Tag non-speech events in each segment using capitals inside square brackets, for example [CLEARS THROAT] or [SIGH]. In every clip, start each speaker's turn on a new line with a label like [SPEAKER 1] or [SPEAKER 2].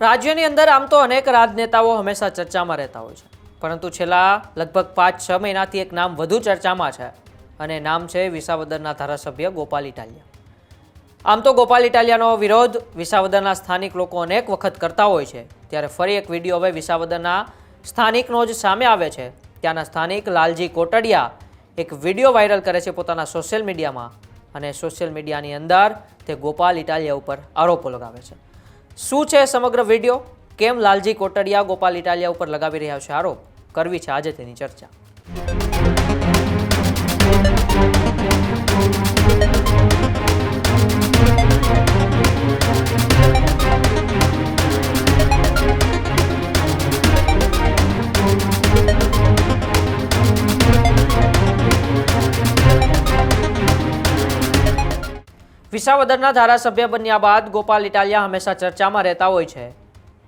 [SPEAKER 1] રાજ્યની અંદર આમ તો અનેક રાજનેતાઓ હંમેશા ચર્ચામાં રહેતા હોય છે. પરંતુ છેલ્લા લગભગ પાંચ છ મહિનાથી એક નામ વધુ ચર્ચામાં છે અને નામ છે વિસાવદરના ધારાસભ્ય ગોપાલ ઇટાલિયા. આમ તો ગોપાલ ઇટાલિયાનો વિરોધ વિસાવદરના સ્થાનિક લોકો અનેક વખત કરતા હોય છે. ત્યારે ફરી એક વીડિયો હવે વિસાવદરના સ્થાનિકનો જ સામે આવે છે. ત્યાંના સ્થાનિક લાલજી કોટડિયા એક વીડિયો વાયરલ કરે છે પોતાના સોશિયલ મીડિયામાં અને સોશિયલ મીડિયાની અંદર તે ગોપાલ ઇટાલિયા ઉપર આરોપો લગાવે છે. શું છે સમગ્ર વીડિયો? કેમ લાલજી કોટડિયા ગોપાલ ઇટાલિયા ઉપર લગાવી રહ્યા છે આરોપ? કરવી છે આજે તેની ચર્ચા. વિસાવદરના ધારાસભ્ય બન્યા બાદ ગોપાલ ઇટાલિયા હંમેશા ચર્ચામાં રહેતા હોય છે.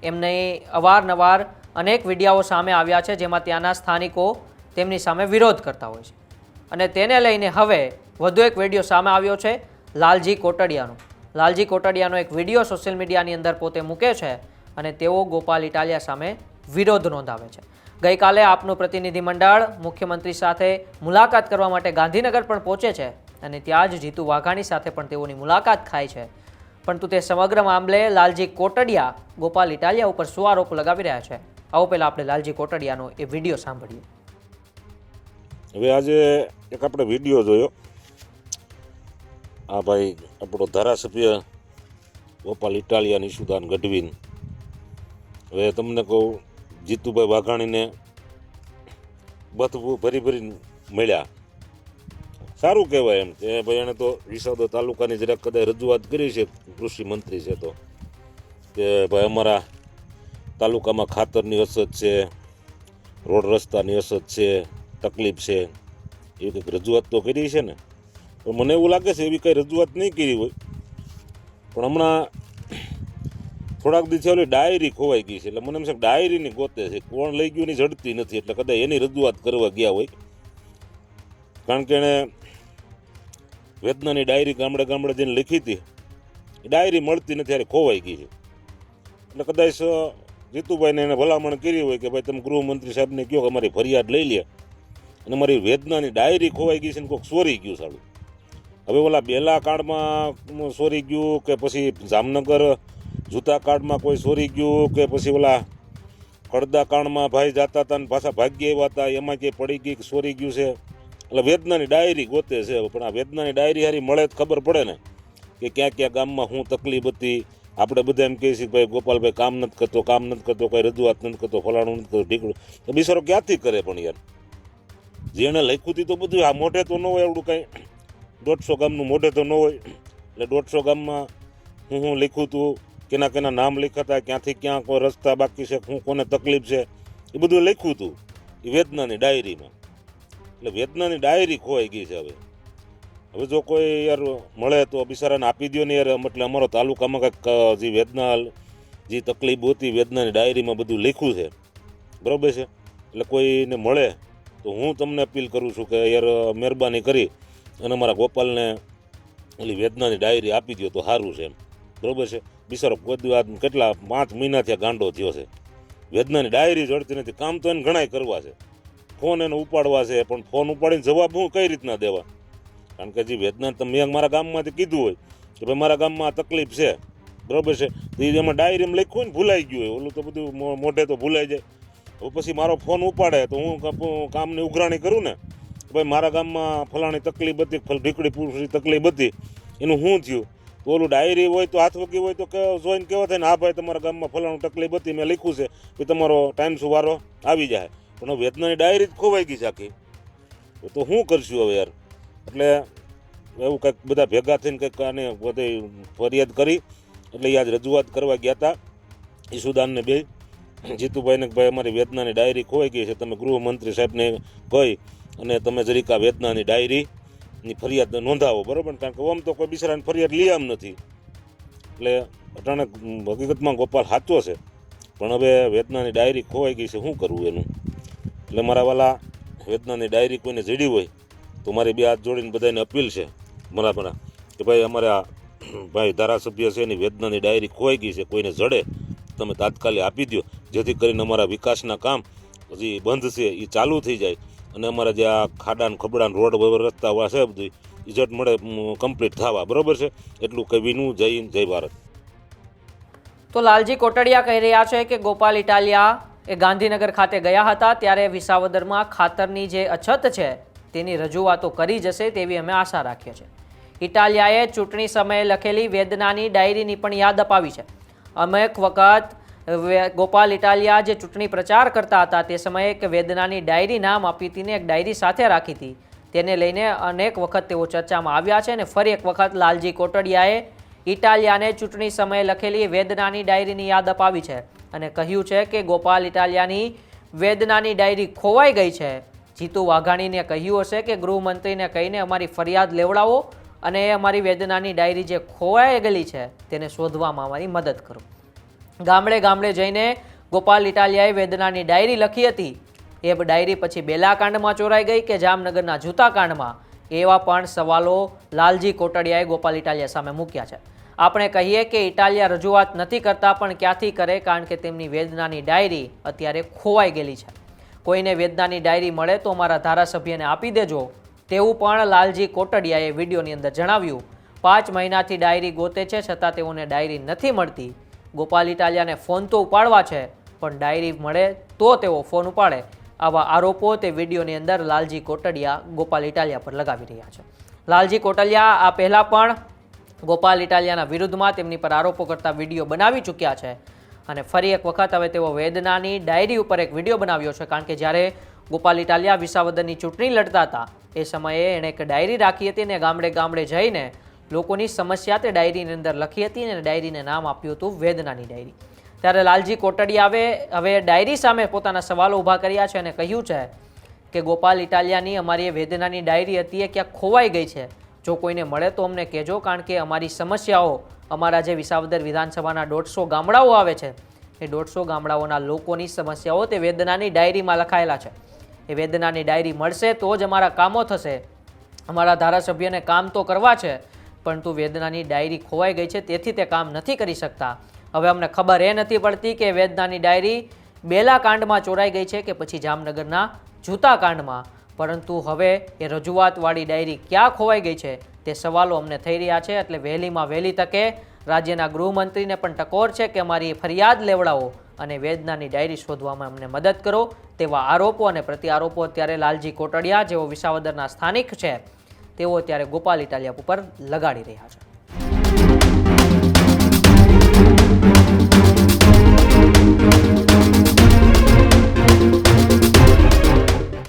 [SPEAKER 1] એમને અવારનવાર અનેક વિડીયાઓ સામે આવ્યા છે, જેમાં ત્યાંના સ્થાનિકો તેમની સામે વિરોધ કરતા હોય છે. અને તેને લઈને હવે વધુ એક વીડિયો સામે આવ્યો છે, લાલજી કોટડિયાનો. લાલજી કોટડિયાનો એક વીડિયો સોશિયલ મીડિયાની અંદર પોતે મૂકે છે અને તેઓ ગોપાલ ઇટાલિયા સામે વિરોધ નોંધાવે છે. ગઈકાલે આપનું પ્રતિનિધિ મંડળ મુખ્યમંત્રી સાથે મુલાકાત કરવા માટે ગાંધીનગર પણ પહોંચે છે. અને ત્યાં જ જીતુ વાઘાણી સાથે પણ તેઓની મુલાકાત થાય છે. પરંતુ તે સમગ્ર મામલે લાલજી કોટડિયા, ગોપાલ ઇટાલિયા ઉપર શું આરોપ લગાવી રહ્યા છે. આવો પહેલાં આપણે લાલજી કોટડિયાનો એ વીડિયો સાંભળીએ.
[SPEAKER 2] હવે આજે એક આપણે વીડિયો જોયો. આ ભાઈ આપણો ધારાસભ્ય ગોપાલ ઇટાલિયા નિશુદાન ગઢવીન. હવે તમને કહું, જીતુભાઈ વાઘાણીને બથવું ભરી ભરી મળ્યા. સારું કહેવાય એમ. કે ભાઈ એણે તો વિસાવદર તાલુકાની જરાક કદાચ રજૂઆત કરી છે, કૃષિ મંત્રી છે તો. કે ભાઈ અમારા તાલુકામાં ખાતરની અછત છે, રોડ રસ્તાની અછત છે, તકલીફ છે. એવી કંઈક રજૂઆત તો કરી છે ને. પણ મને એવું લાગે છે એવી કંઈ રજૂઆત નહીં કરી હોય. પણ હમણાં થોડાક દિવસે ઓલી ડાયરી ખોવાઈ ગઈ છે. એટલે મને એમ છે ડાયરીની ગોતે છે. કોણ લઈ ગયું એની ઝડતી નથી. એટલે કદાચ એની રજૂઆત કરવા ગયા હોય. કારણ કે એણે વેદનાની ડાયરી ગામડે ગામડે જઈને લખી હતી. ડાયરી મળતી નથી ત્યારે ખોવાઈ ગઈ છે. એટલે કદાચ જીતુભાઈને એને ભલામણ કરી હોય કે ભાઈ તમે ગૃહમંત્રી સાહેબને કહો કે અમારી ફરિયાદ લઈ લે. અને મારી વેદનાની ડાયરી ખોવાઈ ગઈ છે ને કોઈક ચોરી ગયું સારું હવે ઓલા બેલા કાર્ડમાં ચોરી ગયું કે પછી જામનગર, જૂતા કાળમાં કોઈ ચોરી ગયું કે પછી ઓલા કડદા કાંડમાં ભાઈ જાતા હતા ને પાછા ભાગ્ય એવા હતા એમાં ક્યાંય પડી ગઈ કે ચોરી ગયું છે? એટલે વેદનાની ડાયરી ગોતે છે પણ આ વેદનાની ડાયરી હારી મળે તો ખબર પડે ને કે ક્યાં ક્યાં ગામમાં શું તકલીફ હતી. આપણે બધા એમ કહીએ છીએ ભાઈ, ગોપાલભાઈ કામ નથી કરતો, કામ નથી કરતો, કોઈ રજૂઆત નથી કરતો, ફલાણું નથી કરતો, ઢીકડું. તો બિચારો ક્યાંથી કરે પણ યાર? જેણે લખ્યું તો બધું, આ મોઢે તો ન હોય એવડું કાંઈ. દોઢસો ગામનું મોઢે તો ન હોય. એટલે દોઢસો ગામમાં હું હું લખ્યું હતું કેના કેના નામ લખ્યા હતા ક્યાંથી ક્યાં કોઈ રસ્તા બાકી છે, હું કોને તકલીફ છે, એ બધું લખ્યું હતું એ વેદનાની ડાયરીમાં. એટલે વેદનાની ડાયરી ખોવાઈ ગઈ છે હવે. હવે જો કોઈ યાર મળે તો બિચારાને આપી દો ને યાર એટલે અમારો તાલુકામાં કંઈક જે વેદના, જે તકલીફ હતી વેદનાની ડાયરીમાં બધું લખ્યું છે. બરાબર છે? એટલે કોઈને મળે તો હું તમને અપીલ કરું છું કે યાર, મહેરબાની કરી અને અમારા ગોપાલને ઓલી વેદનાની ડાયરી આપી દો તો સારું છે એમ. બરાબર છે? બિચારો કોઈ દી કેટલા, પાંચ મહિના થયા ગાંડો થયો છે. વેદનાની ડાયરી જડતી નથી. કામ તો એને ઘણાય કરવા છે. ફોન એને ઉપાડવા છે, પણ ફોન ઉપાડીને જવાબ હું કઈ રીતના દેવા? કારણ કે જે વેદના તમે મારા ગામમાંથી કીધું હોય કે ભાઈ મારા ગામમાં આ તકલીફ છે. બરાબર છે? તો એ એમાં ડાયરીમાં લખ્યું હોય ને, ભૂલાઈ ગયું હોય. ઓલું તો બધું મોઢે તો ભૂલાઈ જાય. હવે પછી મારો ફોન ઉપાડે તો હું કામની ઉઘરાણી કરું ને ભાઈ મારા ગામમાં ફલાણી તકલીફ હતી, ફલ, ઢીકડી પુરુષની તકલીફ હતી. એનું શું થયું? તો ઓલું ડાયરી હોય તો હાથ વગી હોય તો જોઈને કેવા થાય ને, હા ભાઈ, તમારા ગામમાં ફલાણું તકલીફ હતી, મેં લખ્યું છે. કે તમારો ટાઈમ શું વારો આવી જાય. પણ વેદનાની ડાયરી જ ખોવાઈ ગઈ છે આખી. તો શું કરશું હવે યાર? એટલે એવું કંઈક બધા ભેગા થઈને કંઈક આને બધે ફરિયાદ કરી, એટલે એ આજ રજૂઆત કરવા ગયા હતા ઈસુદાનને બે. જીતુભાઈને ભાઈ, અમારી વેદનાની ડાયરી ખોવાઈ ગઈ છે, તમે ગૃહમંત્રી સાહેબને કહી અને તમે જરીક આ વેદનાની ડાયરીની ફરિયાદ નોંધાવો, બરાબર? કારણ કે આમ તો કોઈ બિચારાની ફરિયાદ લઈ આમ નથી. એટલે અટાણે હકીકતમાં ગોપાલ સાચો છે. પણ હવે વેદનાની ડાયરી ખોવાઈ ગઈ છે, શું કરવું એનું? એટલે મારા વાલા વેદનાની ડાયરી કોઈને જડી હોય તો મારી બે હાથ જોડીને બધાને અપીલ છે બરાબર કે ભાઈ અમારા [CLEARS THROAT] ભાઈ ધારાસભ્ય છે એની વેદનાની ડાયરી ખોવાઈ ગઈ છે, કોઈને જડે તમે તાત્કાલિક આપી દો જેથી કરીને અમારા વિકાસના કામ હજી બંધ છે એ ચાલુ થઈ જાય. અને અમારા જે આ ખાડાન ખબડાન રોડ રસ્તા હોય છે બધું એ ઝટ મળે કમ્પ્લીટ થવા. બરોબર છે? એટલું કહીનું જય જય ભારત.
[SPEAKER 1] તો લાલજી કોટડિયા કહી રહ્યા છે કે ગોપાલ ઇટાલિયા એ ગાંધીનગર ખાતે ગયા હતા, ત્યારે વિસાવદરમાં ખાતરની જે અછત છે, તેની રજૂઆતો કરી જશે તેવી અમે આશા રાખીએ છીએ. ઇટાલિયાએ ચૂંટણી સમયે લખેલી વેદનાની ડાયરીની પણ યાદ અપાવી છે. અનેક વખત ગોપાલ ઇટાલિયા જે ચૂંટણી પ્રચાર કરતા હતા, તે સમયે એક વેદનાની ડાયરી નામ આપી હતી એક ડાયરી સાથે રાખી હતી. તેને લઈને અનેક વખત તેઓ ચર્ચામાં આવ્યા છે અને ફરી એક વખત લાલજી કોટડિયાએ ઇટાલિયાને ચૂંટણી સમયે લખેલી વેદનાની ડાયરીની યાદ અપાવી છે. અને કહ્યું છે કે ગોપાલ ઇટાલિયાની વેદનાની ડાયરી ખોવાઈ ગઈ છે. જીતુ વાઘાણીને કહ્યું હશે કે ગૃહમંત્રીને કહીને અમારી ફરિયાદ લેવડાવો અને એ અમારી વેદનાની ડાયરી જે ખોવાઈ ગયેલી છે તેને શોધવામાં અમારી મદદ કરો. ગામડે ગામડે જઈને ગોપાલ ઇટાલિયાએ વેદનાની ડાયરી લખી હતી. એ ડાયરી પછી બેલાકાંડમાં ચોરાઈ ગઈ કે જામનગરના જૂતાકાંડમાં એવા પણ સવાલો લાલજી કોટડિયાએ ગોપાલ ઇટાલિયા સામે મૂક્યા છે. આપણે કહીએ કે ઇટાલિયા રજૂઆત નથી કરતા, પણ ક્યાંથી કરે? કારણ કે તેમની વેદનાની ડાયરી અત્યારે ખોવાઈ ગયેલી છે. કોઈને વેદનાની ડાયરી મળે તો મારા ધારાસભ્યને આપી દેજો. તેવું પણ લાલજી કોટડિયાએ વિડીયોની અંદર જણાવ્યું. પાંચ મહિનાથી ડાયરી ગોતે છે, છતાં તેઓને ડાયરી નથી મળતી. ગોપાલ ઇટાલિયાને ફોન તો ઉપાડવા છે, પણ ડાયરી મળે તો તેઓ ફોન ઉપાડે. આવા આરોપો તે વિડીયોની અંદર લાલજી કોટડિયા ગોપાલ ઇટાલિયા પર લગાવી રહ્યા છે. લાલજી કોટલિયા આ પહેલાં પણ ગોપાલ ઇટાલિયાના વિરુદ્ધમાં તેમની પર આરોપો કરતા વીડિયો બનાવી ચૂક્યા છે. અને ફરી એક વખત હવે તેઓ વેદનાની ડાયરી ઉપર એક વીડિયો બનાવ્યો છે, કારણ કે જ્યારે ગોપાલ ઇટાલિયા વિસાવદરની ચૂંટણી લડતા હતા, એ સમયે એણે એક ડાયરી રાખી હતી અને ગામડે ગામડે જઈને લોકોની સમસ્યા તે ડાયરીની અંદર લખી હતી અને ડાયરીને નામ આપ્યું હતું વેદનાની ડાયરી. ત્યારે લાલજી કોટડિયાએ હવે ડાયરી સામે પોતાના સવાલો ઊભા કર્યા છે અને કહ્યું છે કે ગોપાલ ઇટાલિયાની અમારી એ વેદનાની ડાયરી હતી એ ક્યાંક ખોવાઈ ગઈ છે. જો કોઈને મળે તો અમને કહેજો, કારણ કે અમારી સમસ્યાઓ અમારા જે વિસાવદર વિધાનસભાના દોઢસો ગામડાઓ આવે છે, એ દોઢસો ગામડાઓના લોકોની સમસ્યાઓ તે વેદનાની ડાયરીમાં લખાયેલા છે. એ વેદનાની ડાયરી મળશે તો જ અમારા કામો થશે. અમારા ધારાસભ્યને કામ તો કરવા છે, પરંતુ વેદનાની ડાયરી ખોવાઈ ગઈ છે, તેથી તે કામ નથી કરી શકતા. હવે અમને ખબર એ નથી પડતી કે વેદનાની ડાયરી બેલા કાંડમાં ચોરાઈ ગઈ છે કે પછી જામનગરના જૂતા કાંડમાં પરંતુ હવે એ રજૂઆતવાળી ડાયરી ક્યાં ખોવાઈ ગઈ છે તે સવાલો અમને થઈ રહ્યા છે, એટલે વહેલીમાં વહેલી તકે રાજ્યના ગૃહમંત્રીને પણ ટકોર છે કે અમારી ફરિયાદ લેવડાવો અને વેદનાની ડાયરી શોધવામાં અમને મદદ કરો તેવા આરોપો અને પ્રત્યારોપો અત્યારે લાલજી કોટડિયા જેઓ વિસાવદરના સ્થાનિક છે, તેઓ અત્યારે ગોપાલ ઇટાલિયા ઉપર લગાડી રહ્યા છે.